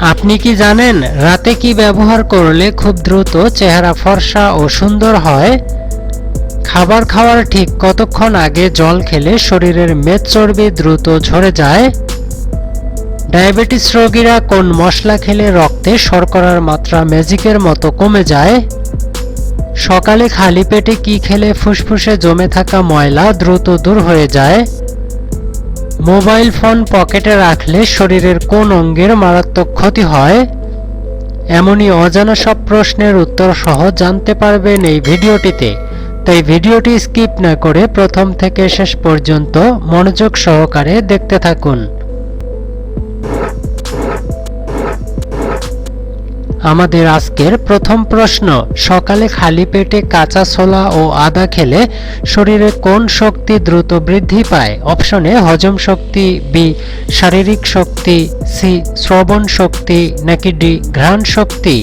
আপনি কি জানেন রাতে কি ব্যবহার করলে খুব দ্রুত চেহারা ফর্সা ও সুন্দর হয়? খাবার খাওয়ার ঠিক কতক্ষণ আগে জল খেলে শরীরের মেদ চর্বি দ্রুত ঝরে যায়? ডায়াবেটিস রোগীরা কোন মশলা খেলে রক্তে শর্করার মাত্রা ম্যাজিকের মতো কমে যায়? সকালে খালি পেটে কি খেলে ফুসফুসে জমে থাকা ময়লা দ্রুত দূর হয়ে যায়? মোবাইল ফোন পকেটে রাখলে শরীরের কোন অঙ্গের মারাত্মক ক্ষতি হয়? এমনই অজানা সব প্রশ্নের উত্তর সহ জানতে পারবেন এই ভিডিওটিতে। তাই ভিডিওটি স্কিপ না করে প্রথম থেকে শেষ পর্যন্ত মনোযোগ সহকারে দেখতে থাকুন। আমাদের আজকের প্রথম প্রশ্ন, সকালে খালি পেটে কাঁচা ছোলা ও আদা খেলে শরীরে কোন শক্তি দ্রুত বৃদ্ধি পায়? অপশনে হজম শক্তি, বি, শারীরিক শক্তি, সি, শ্রবণ শক্তি, নাকি ডি, ঘ্রাণ শক্তি?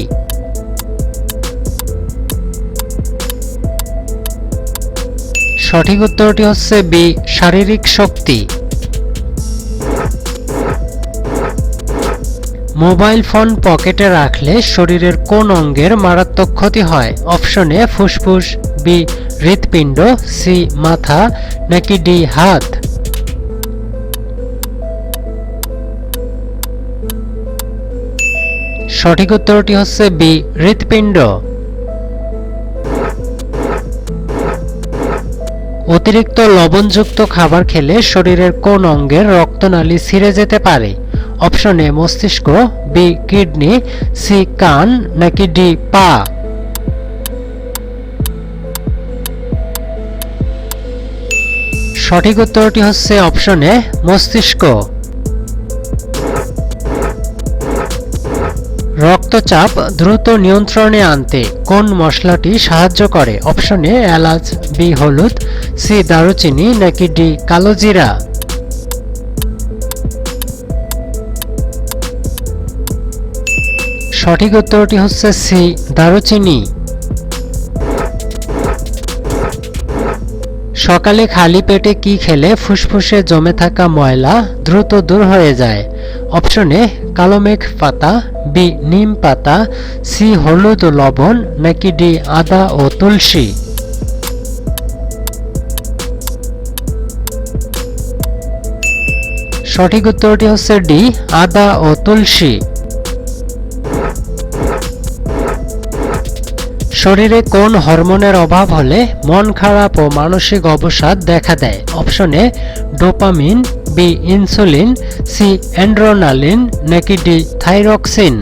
সঠিক উত্তরটি হচ্ছে বি, শারীরিক শক্তি। মোবাইল ফোন পকেটে রাখলে শরীরের কোন অঙ্গের মারাত্মক ক্ষতি হয়? অপশনে ফুসফুস, বি, হৃৎপিণ্ড, সি, মাথা, নাকি ডি, হাত? সঠিক উত্তরটি হচ্ছে বি, হৃৎপিণ্ড। অতিরিক্ত লবণযুক্ত খাবার খেলে শরীরের কোন অঙ্গের রক্তনালী ছিঁড়ে যেতে পারে? অপশন এ মস্তিষ্ক, বি কিডনি, সি কান, নাকি ডি পা? সঠিক উত্তরটি হচ্ছে অপশন এ মস্তিষ্ক। রক্তচাপ দ্রুত নিয়ন্ত্রণে আনতে কোন মশলাটি সাহায্য করে? অপশনে এলাচ, বি হলুদ, সি দারুচিনি, নাকি ডি কালোজিরা? সঠিক উত্তরটি হচ্ছে সি, দারুচিনি। সকালে খালি পেটে কি খেলে ফুসফুসে জমে থাকা ময়লা দ্রুত দূর হয়ে যায়? অপশনে কালো মেঘ পাতা, বি, নিম পাতা, সি, হলুদ লবণ, নাকি ডি, আদা ও তুলসী? সঠিক উত্তরটি হচ্ছে ডি, আদা ও তুলসী। শরীরে কোন হরমোনের অভাব হলে মন খারাপ ও মানসিক অবসাদ দেখা দেয়? অপশনে dopamine, B, insulin, C adrenaline নাকি ডি, থাইরক্সিন।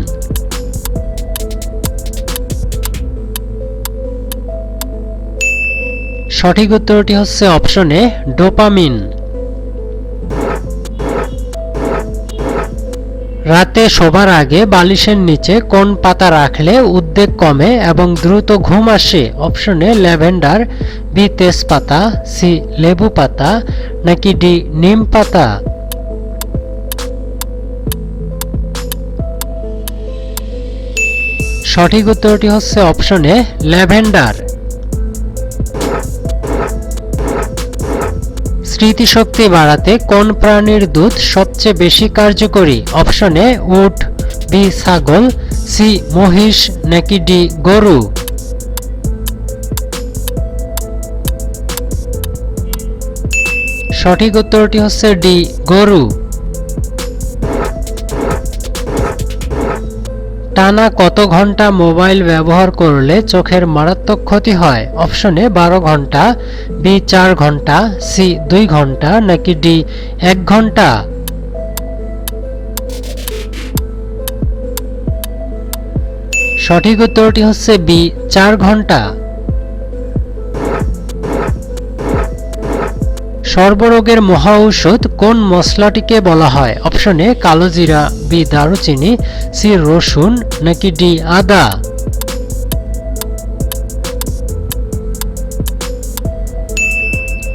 সঠিক উত্তরটি হচ্ছে অপশনে ডোপামিন। রাতে শোবার আগে বালিশের নিচে কোন পাতা রাখলে উদ্বেগ কমে এবং দ্রুত ঘুম আসে? অপশনে ল্যাভেন্ডার বি তেজপাতা সি লেবু পাতা, নাকি ডি নিম পাতা? সঠিক উত্তরটি হচ্ছে অপশনে ল্যাভেন্ডার। স্মৃতিশক্তি বাড়াতে কোন প্রাণীর দুধ সবচেয়ে বেশি কার্যকরী? অপশনে উট, বি, ছাগল, সি, মহিষ, নাকি ডি, গরু? সঠিক উত্তরটি হচ্ছে ডি, গরু। টানা কত ঘণ্টা মোবাইল ব্যবহার করলে চোখের মারাত্মক ক্ষতি হয়? অপশনে বারো ঘণ্টা, বি, চার ঘণ্টা, সি, দুই ঘণ্টা, নাকি ডি, এক ঘণ্টা? সঠিক উত্তরটি হচ্ছে বি, চার ঘণ্টা। সর্বরোগের মহা ঔষধ কোন মশলাটিকে বলা হয়? অপশনে কালোজিরা বি, দারুচিনি, সি, রসুন, নাকি ডি, আদা?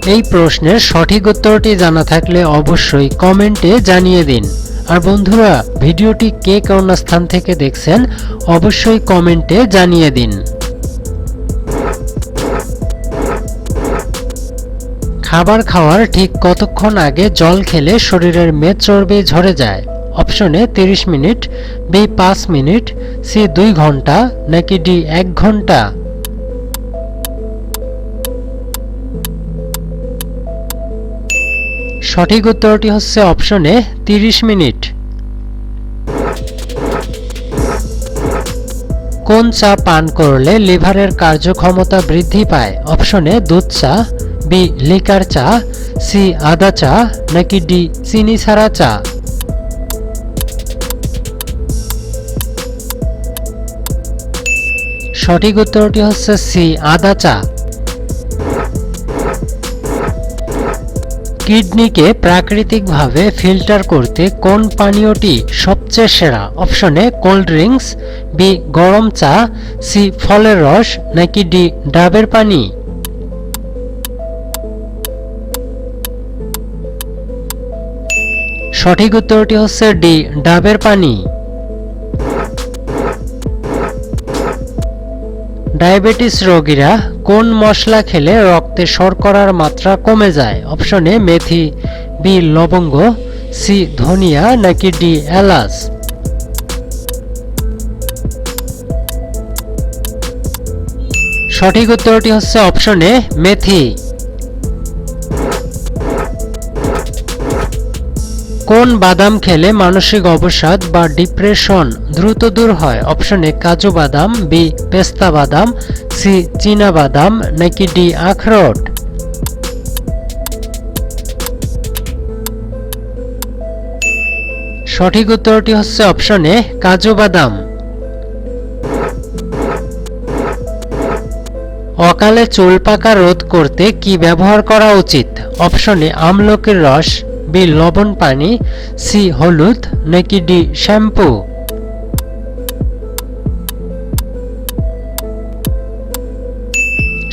এই প্রশ্নের সঠিক উত্তরটি জানা থাকলে অবশ্যই কমেন্টে জানিয়ে দিন। আর বন্ধুরা, ভিডিওটি কে কোন স্থান থেকে দেখছেন, অবশ্যই কমেন্টে জানিয়ে দিন। খাবার খাওয়ার ঠিক কতক্ষণ আগে জল খেলে শরীরের মেদ চর্বি ঝরে যায়? অপশনে তিরিশ মিনিট বি পাঁচ মিনিট সি দুই ঘণ্টা, নাকি ডি এক ঘণ্টা? সঠিক উত্তরটি হচ্ছে অপশনে তিরিশ মিনিট। কোন চা পান করলে লিভারের কার্যক্ষমতা বৃদ্ধি পায়? অপশনে দুধ চা বি লিকার চা, সি আদা চা, নাকি ডি চিনি ছাড়া চা? সঠিক উত্তরটি হচ্ছে সি আদা চা। কিডনিকে প্রাকৃতিকভাবে ফিল্টার করতে কোন পানীয়টি সবচেয়ে সেরা? অপশনে কোল্ড ড্রিঙ্কস, বি গরম চা, সি ফলের রস, নাকি ডি ডাবের পানি? সঠিক উত্তরটি হচ্ছে ডি, ডাবের পানি। ডায়াবেটিস রোগীরা কোন মশলা খেলে রক্তে শর্করার মাত্রা কমে যায়? অপশনে মেথি, বি, লবঙ্গ, সি, ধনিয়া, নাকি ডি, এলাচ। সঠিক উত্তরটি হচ্ছে অপশনে মেথি। কোন বাদাম খেলে মানসিক অবসাদ বা ডিপ্রেশন দ্রুত দূর হয়? অপশনে কাজু বাদাম, বি, পেস্তা বাদাম, সি, চীনা বাদাম, নাকি ডি, আখরোট? সঠিক উত্তরটি হচ্ছে অপশনে কাজু বাদাম। অকালে চুল পাকা রোধ করতে কি ব্যবহার করা উচিত? অপশনে আমলকির রস বি লবণ পানি, সি হলুদ, নাকি ডি শ্যাম্পু?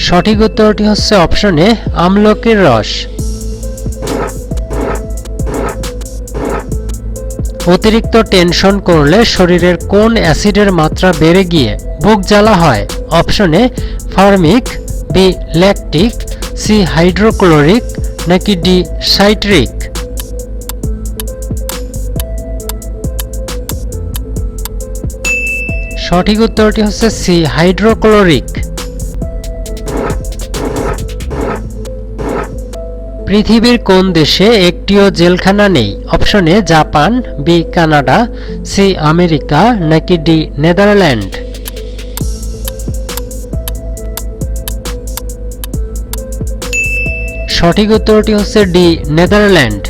সঠিক উত্তরটি হচ্ছে অপশনে আমলকির রস। অতিরিক্ত টেনশন করলে শরীরের কোন অ্যাসিডের মাত্রা বেড়ে গিয়ে বুক জ্বালা হয়? অপশনে formic, B lactic, C hydrochloric, নাকি ডি সাইট্রিক? সঠিক উত্তরটি হচ্ছে সি, হাইড্রোক্লোরিক। পৃথিবীর কোন দেশে একটিও জেলখানা নেই? অপশনে Japan, B, Canada, C, America, নাকি ডি, নেদারল্যান্ড। সঠিক উত্তরটি হচ্ছে ডি, নেদারল্যান্ড।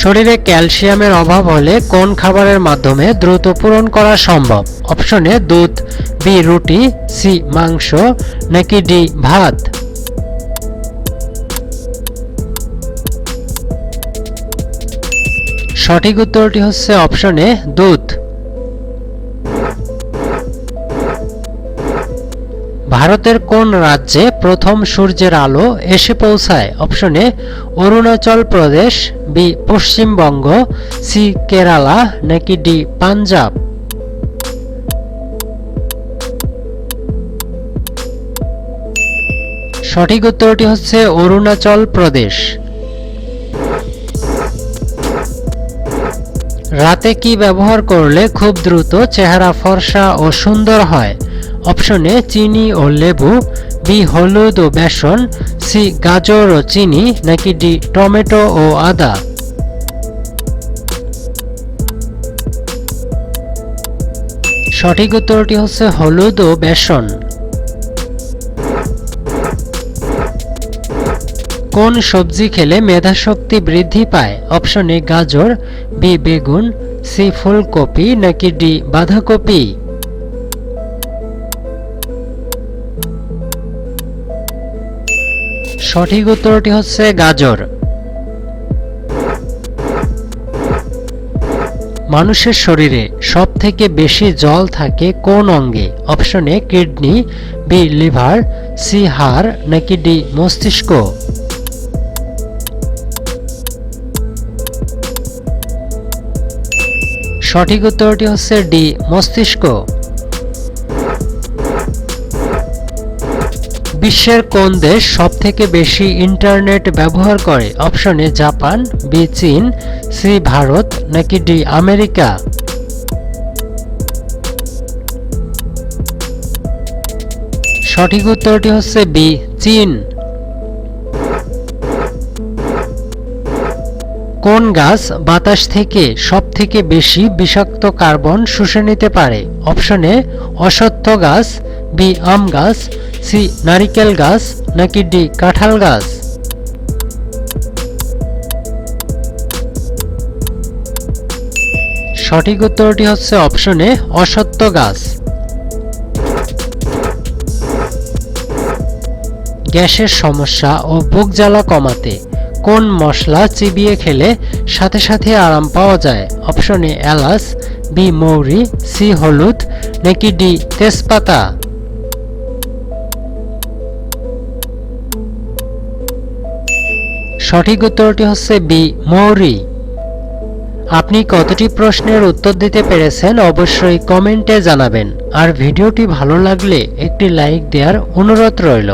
শরীরে ক্যালসিয়ামের অভাব হলে কোন খাবারের মাধ্যমে দ্রুত পূরণ করা সম্ভব? অপশনে দুধ, বি, রুটি, সি, মাংস, নাকি ডি, ভাত? সঠিক উত্তরটি হচ্ছে অপশনে দুধ। ভারতের কোন রাজ্যে প্রথম সূর্যের আলো এসে পৌঁছায়? অপশনে অরুণাচল প্রদেশ বি পশ্চিমবঙ্গ সি কেরালা, নাকি ডি পাঞ্জাব? সঠিক উত্তরটি হচ্ছে অরুণাচল প্রদেশ। রাতে কি ব্যবহার করলে খুব দ্রুত চেহারা ফর্সা ও সুন্দর হয়? অপশনে চিনি ও লেবু, বি হলুদ ও বেসন, সি গাজর ও চিনি, নাকি ডি টমেটো ও আদা। সঠিক উত্তরটি হচ্ছে হলুদ ও বেসন। কোন সবজি খেলে মেধাশক্তি বৃদ্ধি পায়? অপশনে গাজর, বি বেগুন, সি ফুলকপি, নাকি ডি বাঁধাকপি? সঠিক উত্তরটি হচ্ছে গাজর। মানুষের শরীরে সব থেকে বেশি জল থাকে কোন অঙ্গে? অপশনে কিডনি, বি, লিভার, সি, হাড়, নাকি ডি, মস্তিষ্ক? সঠিক উত্তরটি হচ্ছে ডি, মস্তিষ্ক। বিশ্বের কোন দেশ সবথেকে বেশি ইন্টারনেট ব্যবহার করে? অপশন জাপান, বি, চীন, সি, ভারত, নাকি ডি, আমেরিকা? সঠিক উত্তরটি হচ্ছে বি, চীন। কোন গাছ বাতাস থেকে সবথেকে বেশি বিষাক্ত কার্বন শুষে নিতে পারে? অপশনে অসত্য গাছ, বি, আম গাছ সি নারিকেল গাছ নাকি ডি কাঁঠাল গাছ? সঠিক উত্তরটি হচ্ছে অপশনে অসত্য গাছ। গ্যাসের সমস্যা ও বুক জ্বালা কমাতে কোন মশলা চিবিয়ে খেলে সাথে সাথে আরাম পাওয়া যায়? অপশন এ, এলাচ, বি, মৌরি, সি, হলুদ, নাকি ডি, তেজপাতা? সঠিক উত্তরটি হচ্ছে বি, মৌরি। আপনি কতটি প্রশ্নের উত্তর দিতে পেরেছেন অবশ্যই কমেন্টে জানাবেন। আর ভিডিওটি ভালো লাগলে একটি লাইক দেওয়ার অনুরোধ রইল।